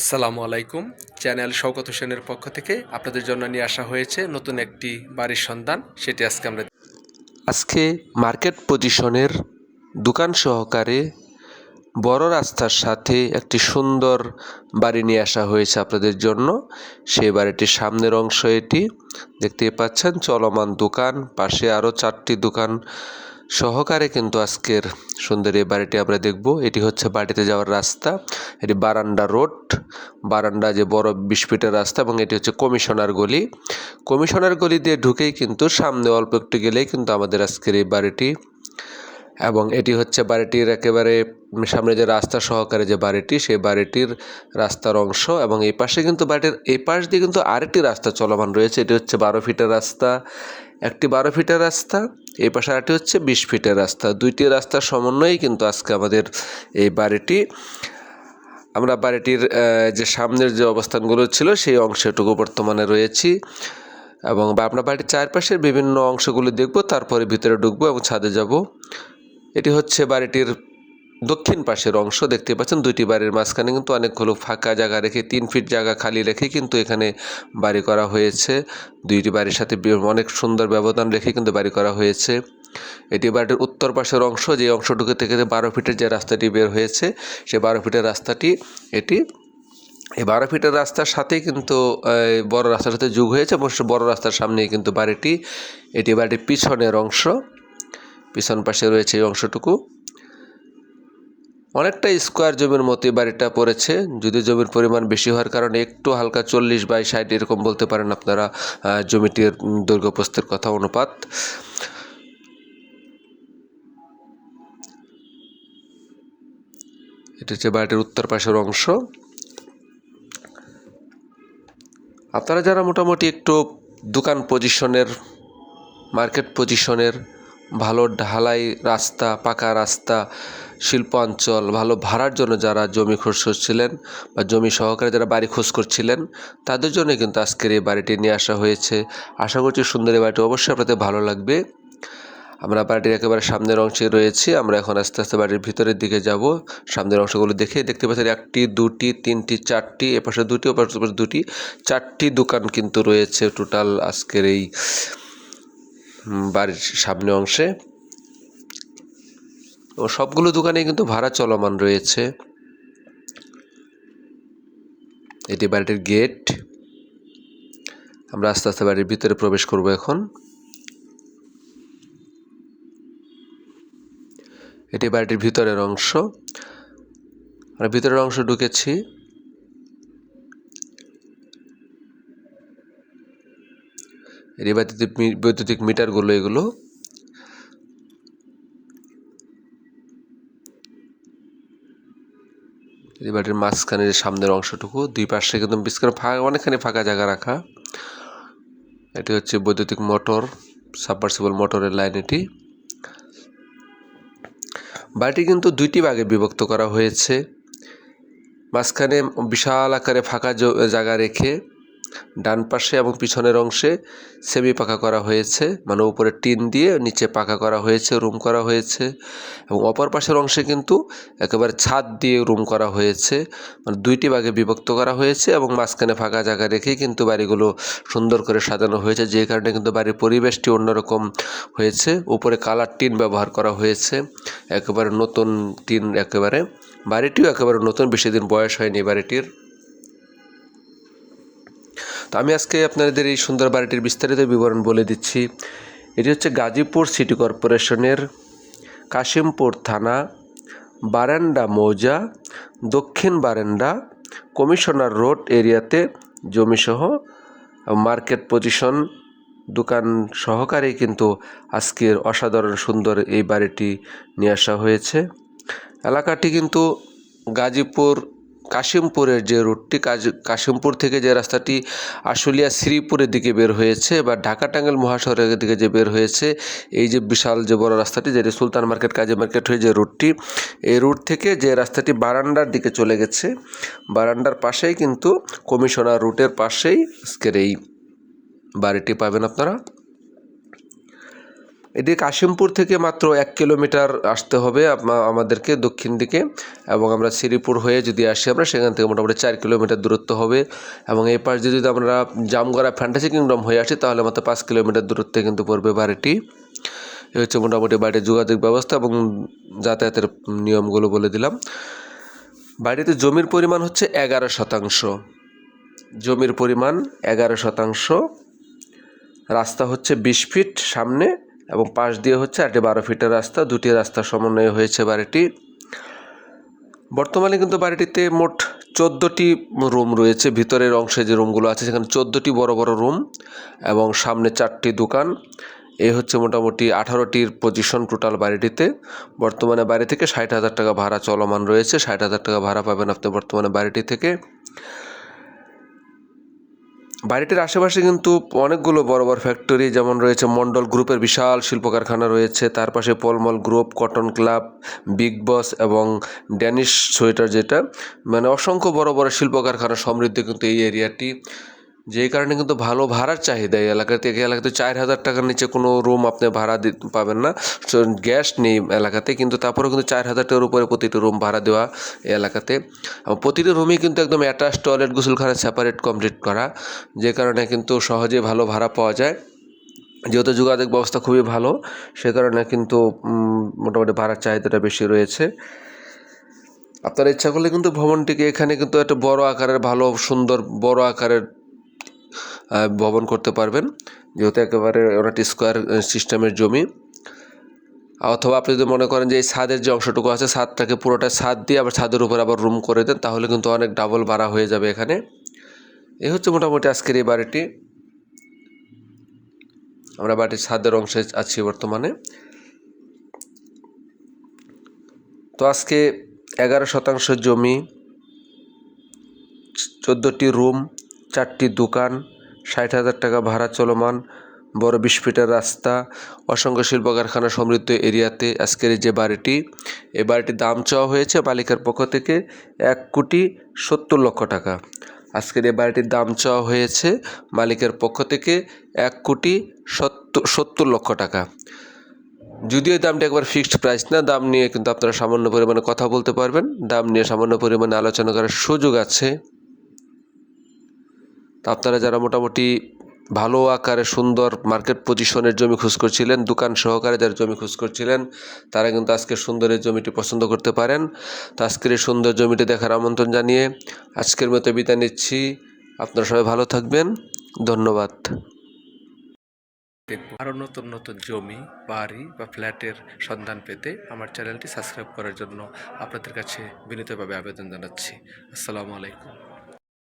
আসসালামু আলাইকুম। চ্যানেল শওকত হোসেনের পক্ষ থেকে আপনাদের জন্য নিয়ে আসা হয়েছে নতুন একটি বাড়ির সন্ধান। সেটি আজকে আমরা আজকে মার্কেট পজিশনের দোকান সহকারে বড় রাস্তার সাথে একটি সুন্দর বাড়ি নিয়ে আসা হয়েছে আপনাদের জন্য। সেই বাড়িটির সামনের অংশ এটি। দেখতে পাচ্ছেন চলমান দোকান, পাশে আরও চারটি দোকান সহকারে কিন্তু আজকের সুন্দর এই বাড়িটি আমরা দেখব। এটি হচ্ছে বাড়িতে যাওয়ার রাস্তা। এটি বারান্দা রোড। বারান্দা যে বড় বিশ ফিটের রাস্তা এবং এটি হচ্ছে কমিশনার গলি। কমিশনার গলি দিয়ে ঢুকেই কিন্তু সামনে অল্প একটু গেলেই কিন্তু আমাদের আজকের এই বাড়িটি। এবং এটি হচ্ছে বাড়িটির একেবারে সামনে যে রাস্তা সহকারে যে বাড়িটি, সেই বাড়িটির রাস্তার অংশ এবং এই পাশে কিন্তু বাড়িটির এই পাশ দিয়ে কিন্তু আরেকটি রাস্তা চলমান রয়েছে। এটি হচ্ছে বারো ফিটের রাস্তা। একটি বারো ফিটের রাস্তা, এই পাশে আরেকটি হচ্ছে বিশ ফিটের রাস্তা। দুইটি রাস্তার সমন্বয়েই কিন্তু আজকে আমাদের এই বাড়িটি। আমরা বাড়িটির যে সামনের যে অবস্থানগুলো ছিল, সেই অংশটুকু বর্তমানে রয়েছি এবং আপনার বাড়ির চারপাশের বিভিন্ন অংশগুলো দেখব, তারপরে ভিতরে ঢুকবো এবং ছাদে যাব। এটি হচ্ছে বাড়িটির দক্ষিণ পাশের অংশ দেখতে পাচ্ছেন। দুইটি বাড়ির মাঝখানে কিন্তু অনেকগুলো ফাঁকা জায়গা রেখে, তিন ফিট জায়গা খালি রেখে কিন্তু এখানে বাড়ি করা হয়েছে। দুইটি বাড়ির সাথে অনেক সুন্দর ব্যবধান রেখে কিন্তু বাড়ি করা হয়েছে। এটি বাড়িটির উত্তর পাশের অংশ, যে অংশটুকু থেকে বারো ফিটের যে রাস্তাটি বের হয়েছে, সে বারো ফিটের রাস্তাটি, এটি এই বারো ফিটের রাস্তার সাথেই কিন্তু বড় রাস্তার সাথে যোগ হয়েছে সে বড় রাস্তার সামনেই কিন্তু বাড়িটি। এটি বাড়িটির পিছনের অংশ। পিছন পাশে রয়েছে এই অংশটুকু। অনেকটা স্কোয়ার জমির মতোই বাড়িটা পড়েছে। যদি জমির পরিমাণ বেশি হওয়ার কারণে একটু হালকা চল্লিশ বাই ষাট এরকম বলতে পারেন আপনারা জমিটির প্রস্থের কথা, অনুপাত। এটি হচ্ছে বাড়িটির উত্তর পাশের অংশ। আপনারা যারা মোটামুটি একটু দোকান পজিশনের মার্কেট পজিশনের ভালো ঢালাই রাস্তা, পাকা রাস্তা, শিল্পাঞ্চল, ভালো ভাড়ার জন্য যারা জমি খোঁজ করছিলেন বা জমি সহকারে যারা বাড়ি খোঁজ করছিলেন, তাদের জন্য কিন্তু আজকের এই বাড়িটি নিয়ে আসা হয়েছে। আশা করছি সুন্দর এই বাড়িটি অবশ্যই আপনাদের ভালো লাগবে। আমরা বাড়িটির একেবারে সামনের অংশে রয়েছি, আমরা এখন আস্তে আস্তে বাড়ির ভিতরের দিকে যাব। সামনের অংশগুলো দেখে দেখতে পাচ্ছেন একটি, দুটি, তিনটি, চারটি, এপাশে দুটি, ওপাশে দুটি, চারটি দোকান কিন্তু রয়েছে টোটাল আজকের এই বাড়ির সামনে অংশে। ও সবগুলো দোকানে কিন্তু ভাড়া চলমান রয়েছে। এটি বাড়িটির গেট। আমরা আস্তে আস্তে বাড়ির ভিতরে প্রবেশ করব এখন। এটি বাড়িটির ভিতরের অংশ। আমরা ভিতরের অংশ ঢুকেছি। বাড়িতে মি- বৈদ্যুতিক মিটারগুলো, এগুলো এই বাড়ির মাঝখানে যে সামনের অংশটুকু, দুই পাশে কিন্তু বিস্কুট ফাঁকা, অনেকখানি ফাঁকা জায়গা রাখা। এটি হচ্ছে বৈদ্যুতিক মোটর, সাবমার্সিবল মোটরের লাইন এটি। বাড়িটি কিন্তু দুইটি ভাগে বিভক্ত করা হয়েছে। মাঝখানে বিশাল আকারে ফাঁকা জায়গা রেখে ডান পাশে এবং পিছনের অংশে সেমি পাকা করা হয়েছে মানে উপরে টিন দিয়ে নিচে পাকা করা হয়েছে, রুম করা হয়েছে এবং অপর পাশের অংশে কিন্তু একেবারে ছাদ দিয়ে রুম করা হয়েছে মানে দুইটি ভাগে বিভক্ত করা হয়েছে এবং মাঝখানে ফাঁকা জায়গা রেখেই কিন্তু বাড়িগুলো সুন্দর করে সাজানো হয়েছে, যে কারণে কিন্তু বাড়ির পরিবেশটি অন্যরকম হয়েছে। উপরে কালার টিন ব্যবহার করা হয়েছে, একেবারে নতুন টিন একেবারে, বাড়িটিও একেবারে নতুন, বেশি দিন বয়স হয়নি বাড়িটির। তো আমি আজকে আপনাদের এই সুন্দর বাড়িটির বিস্তারিত বিবরণ বলে দিচ্ছি। এটি হচ্ছে গাজীপুর সিটি কর্পোরেশনের কাশিমপুর থানা বারান্ডা মৌজা, দক্ষিণ বারান্ডা কমিশনার রোড এরিয়াতে জমিসহ মার্কেট পজিশন, দোকান সহকারেই কিন্তু আজকের অসাধারণ সুন্দর এই বাড়িটি নিয়ে আসা হয়েছে। এলাকাটি কিন্তু গাজীপুর কাশিমপুরের যে রুটটি কাশিমপুর থেকে যে রাস্তাটি আশুলিয়া শ্রীপুরের দিকে বের হয়েছে বা ঢাকা টাঙ্গাইল মহাশহরের দিকে যে বের হয়েছে, এই যে বিশাল যে বড় রাস্তাটি যেটি সুলতান মার্কেট, কাজী মার্কেট হয়ে যে রুটটি, এই রুট থেকে যে রাস্তাটি বারান্দার দিকে চলে গেছে, বারান্দার পাশেই কিন্তু কমিশনার রুটের পাশেই আজকের এই বাড়িটি পাবেন আপনারা। এটি কাশিমপুর থেকে মাত্র এক কিলোমিটার আসতে হবে আমা- আমাদেরকে দক্ষিণ দিকে এবং আমরা শ্রীপুর হয়ে যদি আসি আমরা, সেখান থেকে মোটামুটি চার কিলোমিটার দূরত্ব হবে এবং এই পাশ যদি আমরা জামগড়া ফ্যান্টাসি কিংডম হয়ে আসি, তাহলে মাত্র পাঁচ কিলোমিটার দূরত্বে কিন্তু পড়বে বাড়িটি। এই হচ্ছে মোটামুটি বাড়ির যোগাযোগ ব্যবস্থা এবং যাতায়াতের নিয়মগুলো বলে দিলাম। বাড়িতে জমির পরিমাণ হচ্ছে এগারো শতাংশ। জমির পরিমাণ এগারো শতাংশ। রাস্তা হচ্ছে বিশ ফিট, সামনে এবং পাশ দিয়ে হচ্ছে একটি বারো ফিটের রাস্তা, দুটি রাস্তার সমন্বয়ে হয়েছে বাড়িটি। বর্তমানে কিন্তু বাড়িটিতে মোট চোদ্দোটি রুম রয়েছে। ভিতরের অংশে যে রুমগুলো আছে, সেখানে চোদ্দোটি বড় বড় রুম এবং সামনে চারটি দোকান। এই হচ্ছে মোটামুটি আঠারোটির পজিশন টোটাল বাড়িটিতে। বর্তমানে বাড়ি থেকে ষাট হাজার টাকা ভাড়া চলমান রয়েছে। ষাট হাজার টাকা ভাড়া পাবেন আপনি বর্তমানে বাড়িটি থেকে। বাড়িটির আশেপাশে কিন্তু অনেকগুলো বড় বড় ফ্যাক্টরি যেমন রয়েছে মন্ডল গ্রুপের বিশাল শিল্প কারখানা রয়েছে, তার পাশে Pall Mall group cotton club big boss এবং ড্যানিশ সোয়েটার যেটা। মানে অসংখ্য বড় বড় শিল্প কারখানা সমৃদ্ধ কিন্তু এই এরিয়াটি যেই কারণে কিন্তু ভালো ভাড়ার চাহিদা এই এলাকাতে। এই এলাকাতে চার হাজার টাকার নিচে কোনো রুম আপনি ভাড়া দিতে পাবেন না। গ্যাস নেই এলাকাতে, কিন্তু তারপরেও কিন্তু চার হাজার টাকার উপরে প্রতিটি রুম ভাড়া দেওয়া এই এলাকাতে। প্রতিটি রুমই কিন্তু একদম অ্যাটাচ টয়লেট গোসলখানা সেপারেট কমপ্লিট করা। যে কারণে কিন্তু সহজে ভালো ভাড়া পাওয়া যায়। যেহেতু যোগাযোগ ব্যবস্থা খুবই ভালো, সে কারণে কিন্তু মোটামুটি ভাড়ার চাহিদাটা বেশি রয়েছে। আপনারা ইচ্ছা করলে কিন্তু ভবনটিকে এখানে কিন্তু একটা বড় আকারের, ভালো, সুন্দর, বড় আকারের ভবন করতে পারবেন। যেহেতু একেবারে অনেকটি স্কোয়ার সিস্টেমের জমি। অথবা আপনি যদি মনে করেন যে এই ছাদের যে অংশটুকু আছে, ছাদটাকে পুরোটা ছাদ দিয়ে আবার ছাদের উপর আবার রুম করে দেন, তাহলে কিন্তু অনেক ডাবল ভাড়া হয়ে যাবে এখানে। এই হচ্ছে মোটামুটি আজকের এই বাড়িটি। আমরা বাড়ির ছাদের অংশে আছি বর্তমানে। তো আজকে এগারো শতাংশ জমি, চোদ্দোটি রুম চারটি দোকান ষাট হাজার টাকা ভাড়া চলমান। বড় বিশ ফিটের রাস্তা, অসংখ্য শিল্প কারখানা সমৃদ্ধ এরিয়াতে আজকের যে বাড়িটি, এই বাড়িটির দাম চাওয়া হয়েছে মালিকের পক্ষ থেকে এক কোটি সত্তর লক্ষ টাকা। আজকের এই বাড়িটির দাম চাওয়া হয়েছে মালিকের পক্ষ থেকে এক কোটি সত্তর সত্তর লক্ষ টাকা। যদিও দামটা একবার ফিক্সড প্রাইস না, দাম নিয়ে কিন্তু আপনারা সামান্য পরিমাণে কথা বলতে পারবেন। দাম নিয়ে সামান্য পরিমাণে আলোচনা করার সুযোগ আছে। আপনারা যারা মোটামুটি ভালো আকারে সুন্দর মার্কেট পজিশনের জমি খোঁজ করছিলেন, দোকান সহকারে যারা জমি খোঁজ করছিলেন, তারা কিন্তু আজকে সুন্দর এই জমিটি পছন্দ করতে পারেন। তো আজকের এই সুন্দর জমিটি দেখার আমন্ত্রণ জানিয়ে আজকের মতো বিদায় নিচ্ছি। আপনারা সবাই ভালো থাকবেন। ধন্যবাদ। দেখব আরও নতুন নতুন জমি, বাড়ি বা ফ্ল্যাটের সন্ধান পেতে আমার চ্যানেলটি সাবস্ক্রাইব করার জন্য আপনাদের কাছে বিনীতভাবে আবেদন জানাচ্ছি। আসসালামু আলাইকুম।